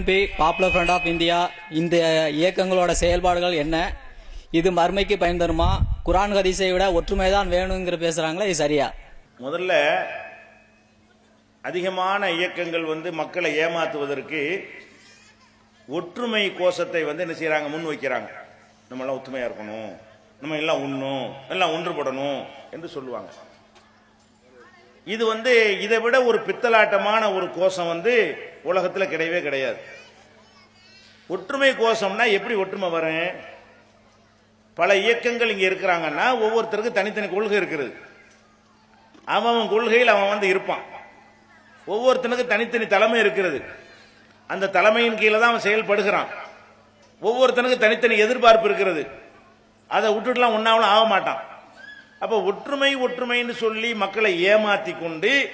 P popular front of India இந்த இயக்கங்களோட செயல்பாடுகள் என்ன? இது மறுமைக்கு பயன் தருமா குரான் ஹதீஸை விட ஒற்றுமை தான் வேணுங்கிற பேசுறாங்களா? இது சரியா? முதல்ல அதிகமான இயக்கங்கள் வந்து மக்களை ஏமாத்துவதற்கு ஒற்றுமை கோஷத்தை வந்து என்ன செய்யறாங்க? முன் வைக்கிறாங்க. நம்ம எல்லாம் ஒற்றுமையா இருக்கணும். நம்ம எல்லாம் உண்ணும். எல்லாம் ஒன்றுபடணும் என்று சொல்லுவாங்க. இது வந்து இதை விட ஒரு பித்தலாட்டமான ஒரு கோஷம் வந்து உலகத்தில் கிடையவே கிடையாது. ஒற்றுமை கோஷம்னா எப்படி ஒற்றுமை வரும்? பல இயக்கங்கள் இங்கே இருக்கிறாங்கன்னா ஒவ்வொருத்தருக்கும் தனித்தனி கொள்கை இருக்கிறது. அவன் அவன் கொள்கையில் அவன் வந்து இருப்பான். ஒவ்வொருத்தனுக்கு தனித்தனி தலைமை இருக்கிறது. அந்த தலைமையின் கீழே தான் அவன் செயல்படுகிறான். ஒவ்வொருத்தனுக்கு தனித்தனி எதிர்பார்ப்பு இருக்கிறது. அதை விட்டுட்டுலாம் ஒன்னாவலும் ஆக மாட்டான். அப்போ ஒற்றுமை ஒற்றுமைன்னு சொல்லி மக்களை ஏமாத்தி கொண்டு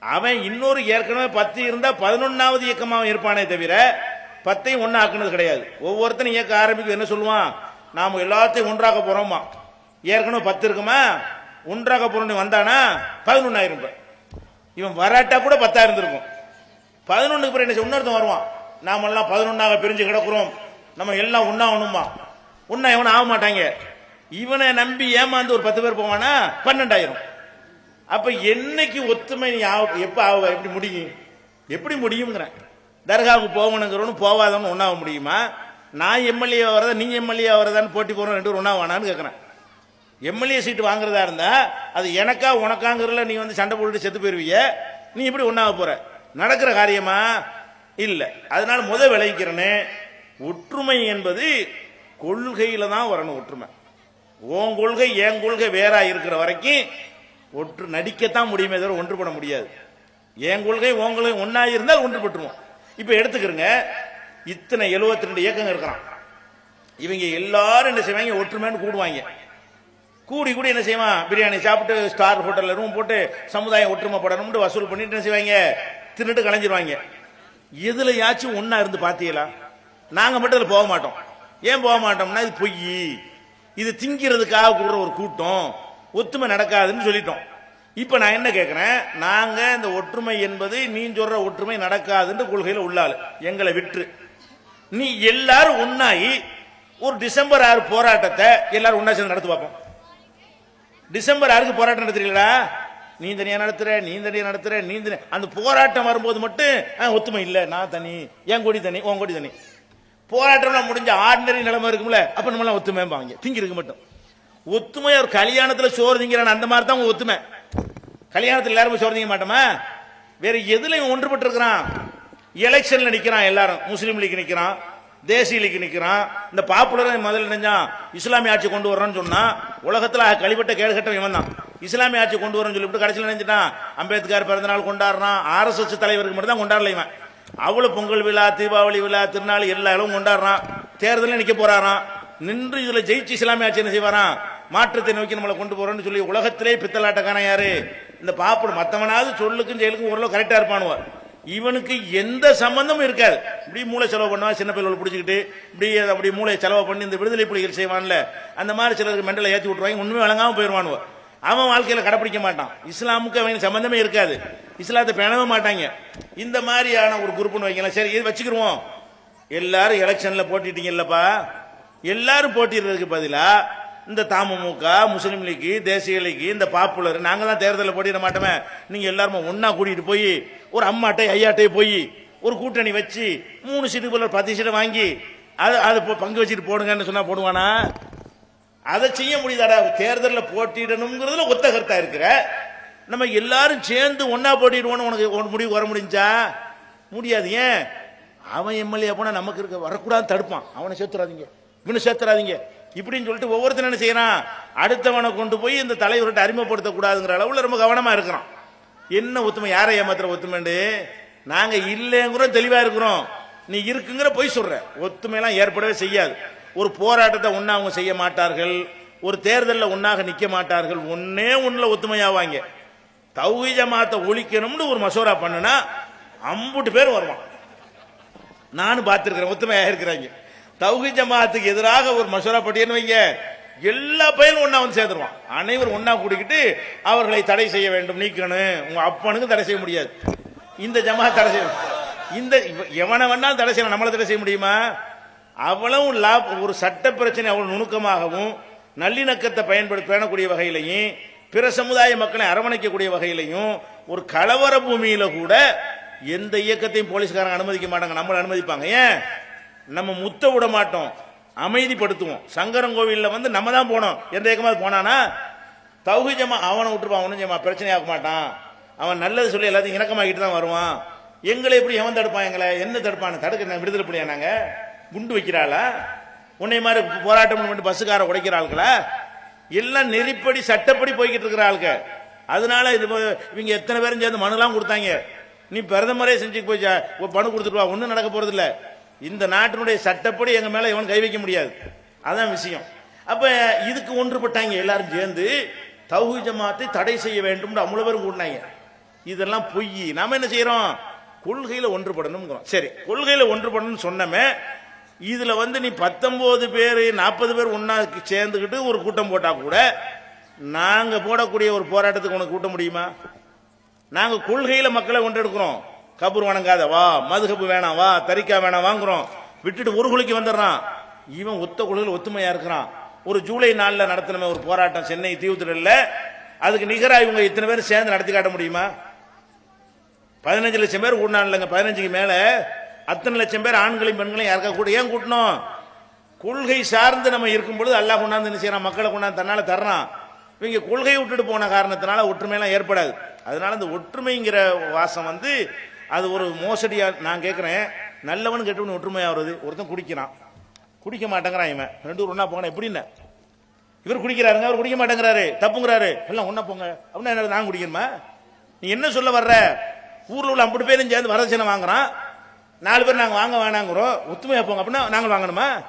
அவன் இன்னொரு ஏற்கனவே பத்து இருந்தா பதினொன்னாவது இயக்கமாக இருப்பானே தவிர பத்தையும் ஒன்னு ஆக்குனது கிடையாது. ஒவ்வொருத்தனும் இயக்க ஆரம்பிக்கும் என்ன சொல்லுவான்? நாம எல்லாத்தையும் ஒன்றாக போறோமா ஏற்கனவே பத்து இருக்குமா? ஒன்றாக போறோம் வந்தானா? பதினொன்னாயிரம் இப்ப. இவன் வராட்டா கூட பத்தா இருந்திருக்கும். பதினொன்னுக்கு பிறகு என்ன செய்ய- இன்னொருத்தன் வருவான். நாமெல்லாம் பதினொன்னாக பிரிஞ்சு கிடக்குறோம். நம்ம எல்லாம் ஒன்னா ஒண்ணுமா ஒன்னா இவனும் ஆக மாட்டாங்க. இவனை நம்பி ஏமாந்து ஒரு பத்து பேர் போவானா? பன்னெண்டாயிரம். அப்ப என்னைக்கு ஒத்துமை நீ எப்ப ஆக எப்படி முடியும்? எப்படி முடியுங்கிறேன் தர்காவுக்கு போகணுங்கிறவனு போவாதவனு ஒன்றாக முடியுமா? நான் எம்எல்ஏ வரதா நீ எம்எல்ஏ வரதான்னு போட்டி போகிறோம் ரெண்டு பேரும் ஒன்றாக வானான்னு கேட்குறேன் எம்எல்ஏ சீட்டு வாங்குறதா இருந்தா அது எனக்கா உனக்காங்கிறதுல நீ வந்து சண்டை போட்டுட்டு செத்து போயிருவிய நீ இப்படி ஒன்றாக போற? நடக்கிற காரியமா? இல்லை. அதனால முத விளைவிக்கிறேன்னு ஒற்றுமை என்பது கொள்கையில தான் வரணும் ஒற்றுமை. உன் கொள்கை என் கொள்கை வேறா இருக்கிற வரைக்கும் ஒற்று நடிக்கத்தான் முடியுமே தவிர ஒன்றுபட முடியாது. என் கொள்கை உங்களை கொள்கை ஒன்னா இருந்தால் ஒன்றுபட்டுருவோம் இப்ப எடுத்துக்கிறங்க. இத்தனை 72 ரெண்டு இயக்கங்க இருக்கிறான். இவங்க எல்லாரும் என்ன செய்வாங்க? ஒற்றுமைன்னு கூடுவாங்க. கூடி கூடி என்ன செய்வான்? பிரியாணி சாப்பிட்டு ஸ்டார் ஹோட்டலில் ரூம் போட்டு சமுதாயம் ஒற்றுமைப்படணும்னு வசூல் பண்ணிட்டு என்ன செய்வாங்க? தின்னுட்டு கலைஞ்சிருவாங்க. எதுலயாச்சும் ஒன்றா இருந்து பாத்தீங்களா நாங்க மட்டும் இதுல போக மாட்டோம். ஏன் போக மாட்டோம்னா இது பொய். இது திங்கிறதுக்காக கூடுற ஒரு கூட்டம். ஒத்துமை நடக்காதுன்னு சொல்லிட்டோம். இப்ப நான் என்ன கேட்கிறேன் நாங்க இந்த ஒற்றுமை என்பது நீ சொல்ற ஒற்றுமை நடக்காதுன்ற கொள்கையில உள்ளாள் எங்களை விற்று நீ எல்லாரும் ஒன்றாகி ஒரு டிசம்பர் ஆறு போராட்டத்தை எல்லாரும் ஒன்னா சேர்ந்து நடத்தி பார்ப்போம். டிசம்பர் ஆறுக்கு போராட்டம் நடத்துறீங்களா? நீ தனியா நடத்துற நீ தனியா நடத்துற நீ தனியா அந்த போராட்டம் வரும்போது மட்டும் ஆ, ஒத்துமை இல்ல. நான் தனி என் கொடி தனி உன் கொடி தனி. போராட்டம்லாம் முடிஞ்ச ஆர்டினரி நிலைமை இருக்கும்ல. அப்ப நம்மளாம் எல்லாம் ஒத்துமைம்பாங்க திங்கிறதுக்கு மட்டும். ஒத்துமை ஒரு கல்யாணத்துல சோறு திங்கிறான் அந்த மாதிரி தான் ஒத்துமை. கல்யாணத்தில் எல்லாரும் போய் சோர்ந்திக்க மாட்டோமா? வேற எதுல இவன் ஒன்றுபட்டு இருக்கிறான் எலெக்ஷன்ல நிக்கிறான் எல்லாரும். முஸ்லீம் லீக் நிக்கிறான் தேசிய லீக் நிக்கிறான். இந்த பாப்புலர் முதல்ல நினைஞ்சான் இஸ்லாமிய ஆட்சி கொண்டு வர்றோம்னு சொன்னா உலகத்துல கழிப்பட்ட கேடுகட்டம் இவன் தான். இஸ்லாமிய ஆட்சி கொண்டு வரோம்னு சொல்லிவிட்டு கடைசியில் நினைச்சிட்டான் அம்பேத்கர் பிறந்தநாள் கொண்டாடுறான். ஆர்எஸ்எஸ் தலைவருக்கு மட்டும் தான் கொண்டாடல இவன். அவ்வளவு பொங்கல் விழா தீபாவளி விழா திருநாள் எல்லா இடமும் கொண்டாடுறான். தேர்தலில் நிக்க போறாராம். நின்று இதுல ஜெயிச்சு இஸ்லாமிய ஆட்சி என்ன செய்வாராம்? மாற்றத்தை நோக்கி நம்மளை கொண்டு போறோம்னு சொல்லி உலகத்திலே பித்தலாட்டக்காரன் யாரு? இந்த பாப்பட மத்தவனாவது சொல்லுக்கும் செயலுக்கும் ஓரளவு கரெக்டா இருப்பானுவார் இவனுக்கு எந்த சம்பந்தமும் இருக்காது. இப்படி மூளை செலவு பண்ணுவான் சின்ன பிள்ளைகளை பிடிச்சிக்கிட்டு இப்படி அப்படி மூளை செலவு பண்ணி இந்த விடுதலை புலிகள் செய்வான்ல அந்த மாதிரி சிலருக்கு மெண்டலை ஏற்றி விட்டுருவாங்க ஒன்றுமே வழங்காமல் போயிடுவானுவ அவன் வாழ்க்கையில் கடைப்பிடிக்க மாட்டான். இஸ்லாமுக்கு அவனுக்கு சம்பந்தமே இருக்காது. இஸ்லாத்தை பேணவே மாட்டாங்க. இந்த மாதிரியான ஒரு குரூப்னு வைக்கலாம் சரி இது வச்சுக்கிருவோம். எல்லாரும் எலெக்ஷனில் போட்டிட்டீங்கல்லப்பா. எல்லாரும் போட்டிடுறதுக்கு பதிலாக இந்த தமுக முஸ்லீம் லீக் தேசிய லீக் இந்த பாப்புலர் நாங்களாம் தான் தேர்தலில் போட்டிட மாட்டோமே. நீங்கள் எல்லாருமே ஒன்றா கூட்டிகிட்டு போய் ஒரு அம்மாட்டை ஐயாட்டை போய் ஒரு கூட்டணி வச்சு மூணு சீட்டு போல பத்து சீட்டை வாங்கி அது அது போ- பங்கு வச்சுட்டு போடுங்கன்னு சொன்னால் போடுவானா? அதை செய்ய முடியுதாடா? தேர்தலில் போட்டிடணுங்கிறதுல ஒத்த கருத்தா இருக்கிற? நம்ம எல்லாரும் சேர்ந்து ஒன்னா போட்டிடுவோன்னு உனக்கு முடிவு வர முடிஞ்சா? முடியாது ஏன்? அவன் எம்எல்ஏ போனால் நமக்கு இருக்க வரக்கூடாது தடுப்பான். அவனை சேர்த்துறாதீங்க. இவனை சேர்த்துறாதீங்க. இப்படின்னு சொல்லிட்டு ஒவ்வொருத்தரும் என்ன செய்யறான்? அடுத்தவனை கொண்டு போய் இந்த தலைவர்கிட்ட அறிமுகப்படுத்த கூடாதுங்கிற அளவுல ரொம்ப கவனமா இருக்கிறான். என்ன ஒத்துமை? யாரை ஏமாத்துற ஒத்துமைண்டு? நாங்க இல்லைங்கிற தெளிவா இருக்கிறோம். நீ இருக்குங்கிற பொய் சொல்ற. ஒத்துமையெல்லாம் ஏற்படவே செய்யாது. ஒரு போராட்டத்தை ஒண்ணா அவங்க செய்ய மாட்டார்கள். ஒரு தேர்தலில் ஒன்றாக நிக்க மாட்டார்கள். ஒன்னே ஒண்ணுல ஒத்துமையாவாங்க. தௌஹீத் ஜமாத்தை ஒழிக்கணும்னு ஒரு மசோரா பண்ணுனா அம்புட்டு பேர் வருவான். நானும் பார்த்திருக்கிறேன். ஒத்துமையாக இருக்கிறாங்க. தௌஹீத் ஜமாத்துக்கு எதிராக ஒரு மசோரா பட்டியன்னு வைங்க. எல்லா பையனும் ஒன்னா வந்து சேர்ந்துருவான். அனைவரும் ஒன்னா கூட்டிக்கிட்டு அவர்களை தடை செய்ய வேண்டும் நீக்கணும். உங்க அப்பனுக்கு தடை செய்ய முடியாது. இந்த ஜமாத் தடை செய்ய இந்த எவனை வேணாலும் தடை செய்யணும் நம்மளை தடை செய்ய முடியுமா? அவ்வளவு லா ஒரு சட்ட பிரச்சனை அவ்வளவு நுணுக்கமாகவும் நல்லிணக்கத்தை பயன்படுத்த பேணக்கூடிய வகையிலையும் பிற சமுதாய மக்களை அரவணைக்கக்கூடிய வகையிலையும் ஒரு கலவர பூமியில கூட எந்த இயக்கத்தையும் போலீஸ்காரங்க அனுமதிக்க மாட்டாங்க. நம்மளை அனுமதிப்பாங்க. ஏன்? நம்ம முத்த விட மாட்டோம். அமைதிப்படுத்துவோம். சங்கரன் கோவிலில் வந்து நம்ம தான் போனோம். எந்த இயக்கமாவது போனானா தௌஹி ஜமா அவனை விட்டுருப்பான் அவனும் ஜமா பிரச்சனையாக மாட்டான். அவன் நல்லது சொல்லி எல்லாத்தையும் இணக்கமாக்கிட்டு தான் வருவான். எங்களை எப்படி எவன் தடுப்பான் எங்களை? என்ன தடுப்பான்? தடுக்க நான் விடுதலை புள்ளியா நாங்கள் குண்டு வைக்கிறாளா? உன்னை மாதிரி போராட்டம் பண்ணி பஸ்ஸுக்கார உடைக்கிற ஆளுங்களா எல்லாம் நெறிப்படி சட்டப்படி போய்கிட்டு இருக்கிற ஆளுங்க அதனால இது இவங்க எத்தனை பேரும் சேர்ந்து மனுலாம் கொடுத்தாங்க. நீ பிரதமரே செஞ்சு போய் ஜா- மனு கொடுத்துட்டு வா. ஒன்றும் நடக்க போறதில்லை. இந்த நாட்டினுடைய சட்டப்படி எங்க மேல இவன் கை வைக்க முடியாது. அதான் விஷயம். அப்ப இதுக்கு ஒன்றுபட்டாங்க எல்லாரும் சேர்ந்து தௌஹி ஜமாத்தை தடை செய்ய வேண்டும் அவ்வளவு பேரும் கூட்டினாங்க இதெல்லாம் பொய். நாம என்ன செய்யறோம்? கொள்கையில ஒன்றுபடணும் சரி கொள்கையில ஒன்றுபடணும்னு சொன்னமே இதுல வந்து நீ பத்தொன்பது பேர் நாற்பது பேர் ஒன்னா சேர்ந்துக்கிட்டு ஒரு கூட்டம் போட்டா கூட நாங்க போடக்கூடிய ஒரு போராட்டத்துக்கு உனக்கு கூட்ட முடியுமா? நாங்க கொள்கையில மக்களை ஒன்றெடுக்கிறோம் கபூர் வணங்காத வா மதுகப்பு வேணாம் வா தரிக்கா வேணாம் வாங்குறோம். விட்டுட்டு ஒரு குழிக்கு வந்துடுறான். இவன் ஒத்த குழுவில் ஒத்துமையா இருக்கிறான். ஒரு ஜூலை நாளில் நடத்தின ஒரு போராட்டம் சென்னை தீவுத்திடல்ல. அதுக்கு நிகராக இவங்க இத்தனை பேர் சேர்ந்து நடத்தி காட்ட முடியுமா? பதினஞ்சு லட்சம் பேர் கூட்டினாங்க இல்லைங்க. பதினஞ்சுக்கு மேலே அத்தனை லட்சம் பேர் ஆண்களையும் பெண்களையும் யாருக்கா கூட ஏன் கூட்டணும் கொள்கை சார்ந்து நம்ம இருக்கும் பொழுது அல்லா கொண்டாந்து என்ன செய்யறான்? மக்களை கொண்டாந்து தன்னால் தர்றான். இவங்க கொள்கையை விட்டுட்டு போன காரணத்தினால ஒற்றுமையெல்லாம் ஏற்படாது. அதனால இந்த ஒற்றுமைங்கிற வாசம் வந்து அது ஒரு மோசடியா நான் கேட்குறேன் நல்லவன் கெட்டவன் ஒற்றுமையா வருது. ஒருத்தன் குடிக்கிறான். குடிக்க மாட்டேங்கிறான் இவன். ரெண்டு பேரும் ஒன்றா போனா எப்படின்னு இவர் குடிக்கிறாருங்க அவர் குடிக்க மாட்டேங்கிறாரு. தப்புங்கிறாரு. எல்லாம் ஒண்ணா போங்க. அப்படின்னா என்ன நான் குடிக்கணுமா? நீ என்ன சொல்ல வர்ற? ஊர்ல உள்ள ஐம்பது பேரும் சேர்ந்து வரதட்சணை வாங்குறான். நாலு பேர் நாங்க வாங்க வேணாங்கிறோம். ஒத்துமையா போங்க. அப்படின்னா நாங்கள் வாங்கணுமா?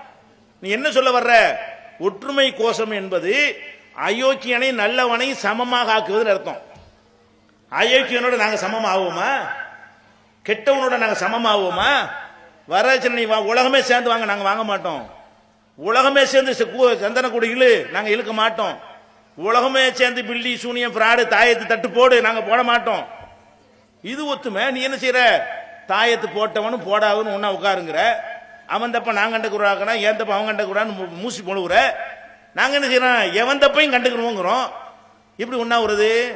நீ என்ன சொல்ல வர்ற? ஒற்றுமை கோஷம் என்பது அயோக்கியனை நல்லவனை சமமாக ஆக்குவதுன்னு அர்த்தம். அயோக்கியனோட நாங்க சமம் ஆவோமா கெட்டவனோட நாங்க சமமாவோமா? ஆவோமா வரதட்சணை வா- உலகமே சேர்ந்து வாங்க நாங்க வாங்க மாட்டோம். உலகமே சேர்ந்து சந்தன கூட இழு நாங்க இழுக்க மாட்டோம். உலகமே சேர்ந்து பில்லி சூனியம் பிராடு தாயத்து தட்டு போடு நாங்க போட மாட்டோம். இது ஒத்துமை. நீ என்ன செய்யற தாயத்து போட்டவனும் போடாதுன்னு ஒன்னா உட்காருங்கிற. அவன் தப்ப நான் கண்டுக்கிறாங்கன்னா ஏன் தப்ப அவன் கண்டுக்கிறான்னு மூசி முழுவுற. நாங்க என்ன செய்யறோம் எவன் தப்பையும் கண்டுக்கிறோங்கிறோம் இப்படி ஒன்னா வருது?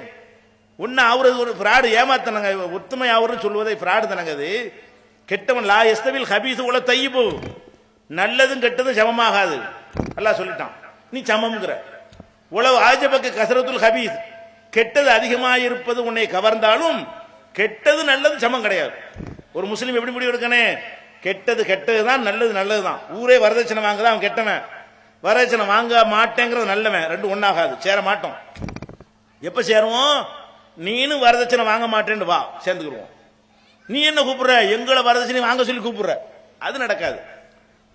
ஒன்னா ஆகுறது ஒரு ஃப்ராடு ஏமாத்தனங்க. ஒத்துமை ஆகுறதுன்னு சொல்வதை ஃப்ராடு தானங்க அது. கெட்டவன் லா எஸ்தவில் ஹபீஸ் உல தையிபு. நல்லதும் கெட்டதும் சமமாகாது. நல்லா சொல்லிட்டான். நீ சமம்ங்கிற. உளவு ஆஜபக்கு கசரத்துல் ஹபீஸ். கெட்டது அதிகமாக இருப்பது உன்னை கவர்ந்தாலும் கெட்டது நல்லது சமம் கிடையாது. ஒரு முஸ்லீம் எப்படி முடிவு எடுக்கணே கெட்டது கெட்டது தான் நல்லது நல்லது தான் ஊரே வரதட்சணை வாங்குதான் அவன் கெட்டவன். வரதட்சணை வாங்க மாட்டேங்கிறது நல்லவன். ரெண்டும் ஒன்றாகாது சேர மாட்டோம். எப்போ சேருவோம்? நீனும் வரதட்சணை வாங்க மாட்டேன்னு வா சேர்ந்துக்கிடுவோம் நீ என்ன கூப்பிடுற? எங்களை வரதட்சணை வாங்க சொல்லி கூப்பிடுற. அது நடக்காது.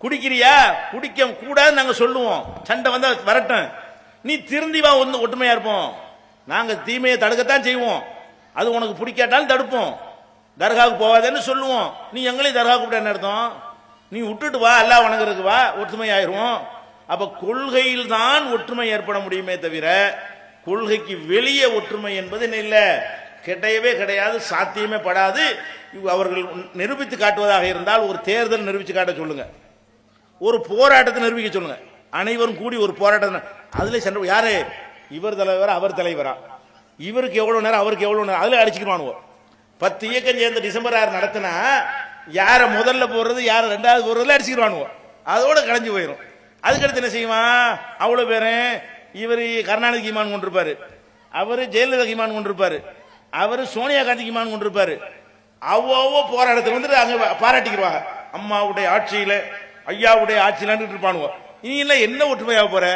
குடிக்கிறியா? குடிக்க கூடாது நாங்க சொல்லுவோம். சண்டை வந்தா வரட்டும். நீ திருந்தி வா ஒன்று ஒற்றுமையா இருப்போம். நாங்க தீமையை தடுக்கத்தான் செய்வோம். அது உனக்கு பிடிக்காட்டாலும் தடுப்போம். தர்காவுக்கு போகாதேன்னு சொல்லுவோம். நீ எங்களையும் தர்கா கூப்பிட என்ன அர்த்தம்? நீ விட்டுட்டு வா எல்லாம் வணங்குறதுக்கு வா ஒற்றுமை ஆயிரும் அப்ப கொள்கையில் தான் ஒற்றுமை ஏற்பட முடியுமே தவிர கொள்கைக்கு வெளியே ஒற்றுமை என்பது என்ன கிடையவே கிடையாது சாத்தியமே படாது. அவர்கள் நிரூபித்து காட்டுவதாக இருந்தால் ஒரு தேர்தல் நிரூபித்து காட்ட சொல்லுங்க. ஒரு போராட்டத்தை நிரூபிக்க சொல்லுங்க. அனைவரும் கூடி ஒரு போராட்டம் அதுல சென்ற யாரு? இவர் தலைவரா அவர் தலைவரா? இவருக்கு எவ்வளவு நேரம் அவருக்கு எவ்வளவு நேரம்? அதுல அடிச்சுக்கிடுவானுவோம் பத்து இயக்கம் சேர்ந்து டிசம்பர் ஆறு நடத்தினா யார முதல்ல போடுறது யார ரெண்டாவது போடுறதுல அடிச்சுக்கிடுவானுவோம் அதோட கலைஞ்சு போயிடும் அதுக்கடுத்து என்ன செய்வான்? அவ்வளவு பேரும் இவர் கருணாநிதி ஈமான் கொண்டிருப்பாரு. அவரு ஜெயலலிதா ஈமான் கொண்டிருப்பாரு. அவரு சோனியா காந்தி ஈமான் கொண்டிருப்பாரு. அவ்வளோ போராட்டத்தை வந்து அங்க பாராட்டிக்கிடுவாங்க அம்மாவுடைய ஆட்சியில ஐயாவுடைய ஆட்சியிலன்னு இருப்பானுவோம் நீ இல்ல என்ன ஒற்றுமையாக போற?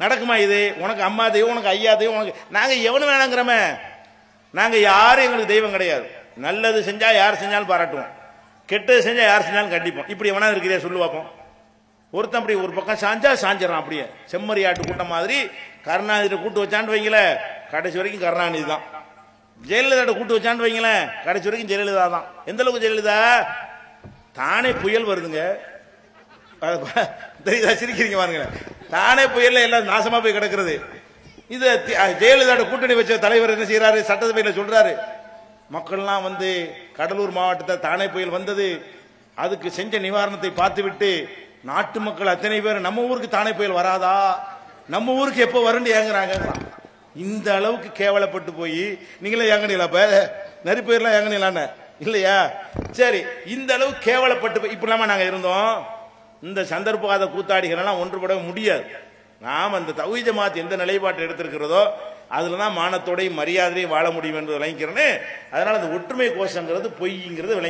நடக்குமா இது? உனக்கு அம்மா தெய்வம் உனக்கு ஐயா தெய்வம் உனக்கு நாங்க எவனு வேணாங்கிறோமே. நாங்க யாரும் எங்களுக்கு தெய்வம் கிடையாது. நல்லது செஞ்சா யார் செஞ்சாலும் பாராட்டுவோம். கெட்டது செஞ்சா யார் செஞ்சாலும் கண்டிப்போம். இப்படி எவனா இருக்கிறே சொல்லு பார்ப்போம் ஒருத்தன் அப்படி ஒரு பக்கம் சாஞ்சா சாஞ்சிடறான் அப்படியே. செம்மறியாட்டு கூட்டம் மாதிரி. கருணாநிதியை கூட்டு வச்சான்னு வைங்களேன் கடைசி வரைக்கும் கருணாநிதி தான். ஜெயலலிதாட்ட கூட்டு வச்சான்னு வைங்களேன் கடைசி வரைக்கும் ஜெயலலிதா தான். எந்த அளவுக்கு ஜெயலலிதா? தானே புயல் வருதுங்க. தெரியுதா? சிரிக்கிறீங்க பாருங்களேன் தானே புயல்ல எல்லாம் நாசமா போய் கிடக்குறது. இது ஜெயலலிதாவோட கூட்டணி வச்ச தலைவர் என்ன செய்யறாரு சட்டசபையில் சொல்றாரு. மக்கள்லாம் வந்து கடலூர் மாவட்டத்தில் தானே புயல் வந்தது. அதுக்கு செஞ்ச நிவாரணத்தை பார்த்துவிட்டு நாட்டு மக்கள் அத்தனை பேர் நம்ம ஊருக்கு தானே புயல் வராதா? நம்ம ஊருக்கு எப்போ வரும்னு ஏங்குறாங்க? இந்த அளவுக்கு கேவலப்பட்டு போய் நீங்களே ஏங்கினீங்களா இப்ப? நெருப்பயிரெல்லாம் ஏங்கினீங்களான்னு? இல்லையா? சரி இந்த அளவு கேவலப்பட்டு போய் இப்படிலாமா நாங்க இருந்தோம். இந்த சந்தர்ப்பவாத கூத்தாடிகளெல்லாம் ஒன்றுபட முடியாது. நாம் அந்த தகுதி ஜமாத் எந்த நிலைப்பாட்டை எடுத்திருக்கிறதோ அதில் தான் மானத்தோடையும் மரியாதையும் வாழ முடியும் என்று விளங்கிறேன்னு அதனால் அந்த ஒற்றுமை கோஷங்கிறது பொய்ங்கிறது விளங்கி